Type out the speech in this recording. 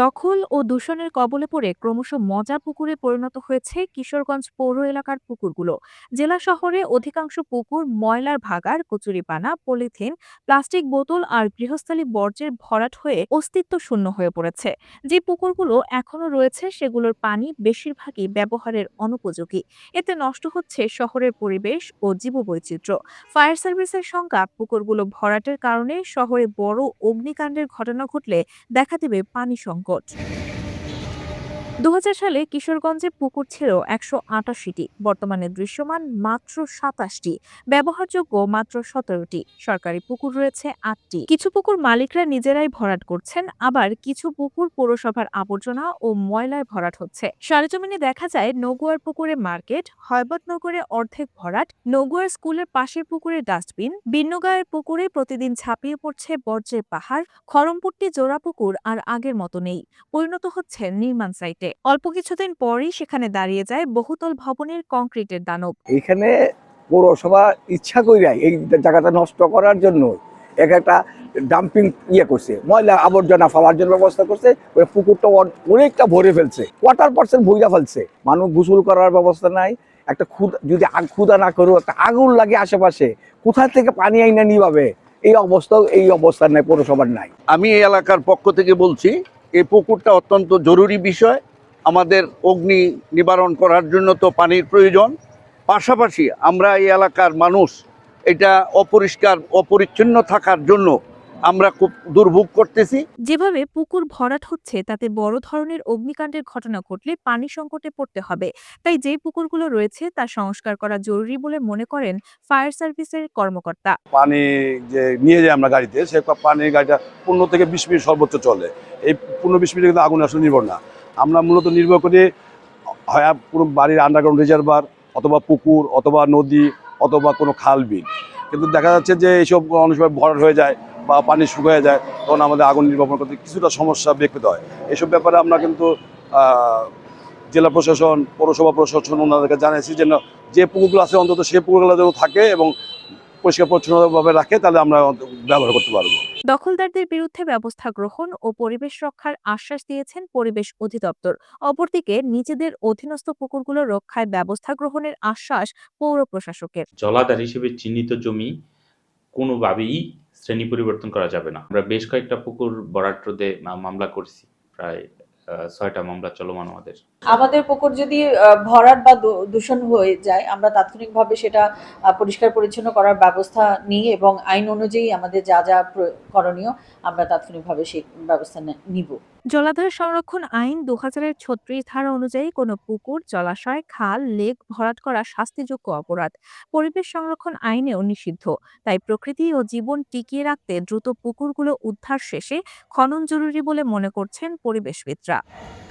দখল ও দূষণের কবলে পড়ে ক্রমশ মজা পুকুরে পরিণত হয়েছে কিশোরগঞ্জ পৌর এলাকার পুকুরগুলো। জেলা শহরে অধিকাংশ পুকুর ময়লার ভাগার কচুরিপানা, পলিথিন, প্লাস্টিক বোতল আর গৃহস্থালী বর্জ্যের ভরাট হয়ে অস্তিত্ব শূন্য হয়ে পড়েছে। যে পুকুরগুলো এখনও রয়েছে সেগুলোর পানি বেশিরভাগই ব্যবহারের অনুপযোগী। এতে নষ্ট হচ্ছে শহরের পরিবেশ ও জীববৈচিত্র্য। ফায়ার সার্ভিসের সংখ্যা পুকুরগুলো ভরাটের কারণে শহরে বড় অগ্নিকাণ্ডের ঘটনা ঘটলে দেখা দেবে পানি সংকট। got দু হাজার সালে কিশোরগঞ্জে পুকুর ছিল একশো আটাশিটি, বর্তমানে দৃশ্যমান মাত্র সাতাশটি, ব্যবহারযোগ্য মাত্র সতেরোটি, সরকারি পুকুর রয়েছে আটটি। কিছু পুকুর মালিকরা নিজেরাই ভরাট করছেন, আবার কিছু পুকুর পৌরসভার আবর্জনা ও ময়লায় ভরাট হচ্ছে। সরেজমিনে দেখা যায়, নগুয়ার পুকুরে মার্কেট, হয়বতনগরে অর্ধেক ভরাট, নগুয়ার স্কুলের পাশের পুকুরে ডাস্টবিন, বিন্নগাঁয়ের পুকুরে প্রতিদিন ছাপিয়ে পড়ছে বর্জ্যের পাহাড় খরমপুট্টি জোড়া পুকুর আর আগের মতো নেই। পরিণত হচ্ছে নির্মাণ সাইটে। অল্প কিছুদিন পরই সেখানে দাঁড়িয়ে যায় বহুতল ভবনের কংক্রিটের দানব। এখানে পৌরসভা ইচ্ছা কইরা এই জায়গাটা নষ্ট করার জন্য এক একটা ডাম্পিং ইয়ে করছে ময়লা আবর্জনা ফেলার জন্য ব্যবস্থা করছে ওই পুকুরটা অনেকটা ভরে ফেলছে কোয়ার্টার পার্সেন্ট ভইরা ফেলছে। মানুষ গোসল করার ব্যবস্থা নাই একটা ক্ষুদা যদি আগ- ক্ষুদা না করো একটা আগুন লাগে আশেপাশে কোথা থেকে পানি আইনা নিভাবে এই অবস্থাও এই অবস্থা নাই পৌরসভার নাই। আমি এই এলাকার পক্ষ থেকে বলছি এই পুকুরটা অত্যন্ত জরুরি বিষয় আমাদের অগ্নি নিবারণ করার জন্য তো পানির প্রয়োজন। পাশাপাশি আমরা এই এলাকার মানুষ এটা অপরিষ্কার অপরিচ্ছন্ন থাকার জন্য আমরা খুব দুর্ভোগ করতেছি। যেভাবে পুকুর ভরাট হচ্ছে তাতে বড় ধরনের অগ্নিকাণ্ডের ঘটনা ঘটলে পানি সংকটে পড়তে হবে। তাই যে পুকুরগুলো রয়েছে তা সংস্কার করা জরুরি বলে মনে করেন ফায়ার সার্ভিসের কর্মকর্তা। পানি যে নিয়ে যায় আমরা গাড়িতে সে পানির গাড়িটা পনেরো থেকে বিশ মিনিট সর্বোচ্চ চলে। এই পনেরো বিশ মিনিট কিন্তু আগুন আসলে নির্ভর না। আমরা মূলত নির্ভর করি হয় পুরো বাড়ির আন্ডারগ্রাউন্ড রিজার্ভার অথবা পুকুর অথবা নদী অথবা কোনো খাল বিল। কিন্তু দেখা যাচ্ছে যে এইসব অনেক সময় ভরাট হয়ে যায় বা পানি শুকিয়ে যায়, তখন আমাদের আগুন নির্বাপন করতে কিছুটা সমস্যা ব্যক্তিত হয়। এসব ব্যাপারে আমরা কিন্তু জেলা প্রশাসন, পৌরসভা প্রশাসন ওনাদেরকে জানিয়েছি যেন যে পুকুরগুলো আছে অন্তত সেই পুকুরগুলো যেন থাকে এবং পরিষ্কার পরিচ্ছন্নভাবে রাখে, তাহলে আমরা ব্যবহার করতে পারব। দখলদারদের বিরুদ্ধে ব্যবস্থা গ্রহণ ও পরিবেশ রক্ষার আশ্বাস দিয়েছেন পরিবেশ অধিদপ্তর। অপরদিকে নিজেদের অধীনস্থ পুকুরগুলো রক্ষায় ব্যবস্থা গ্রহণের আশ্বাস পৌর প্রশাসকের। জলাধার হিসেবে চিহ্নিত জমি কোনোভাবেই শ্রেণি পরিবর্তন করা যাবে না। আমরা বেশ কয়েকটা পুকুর বরাট মামলা করছি। প্রায় ছয়টা মামলা চলমান আমাদের। আমাদের পুকুর যদি ভরাট বা দূষণ হয়ে যায় আমরা তাৎক্ষণিকভাবে সেটা পরিষ্কার পরিচ্ছন্ন করার ব্যবস্থা নিই এবং আইন অনুযায়ী আমাদের যা যা করণীয় আমরা তাৎক্ষণিকভাবে সেই ব্যবস্থা নিব। জলাধার সংরক্ষণ আইন দু হাজারের ছত্রিশ ধারা অনুযায়ী কোনো পুকুর জলাশয় খাল লেক ভরাট করা শাস্তিযোগ্য অপরাধ। পরিবেশ সংরক্ষণ আইনেও নিষিদ্ধ। তাই প্রকৃতি ও জীবন টিকিয়ে রাখতে দ্রুত পুকুরগুলো উদ্ধার শেষে খনন জরুরি বলে মনে করছেন পরিবেশবিদরা। した。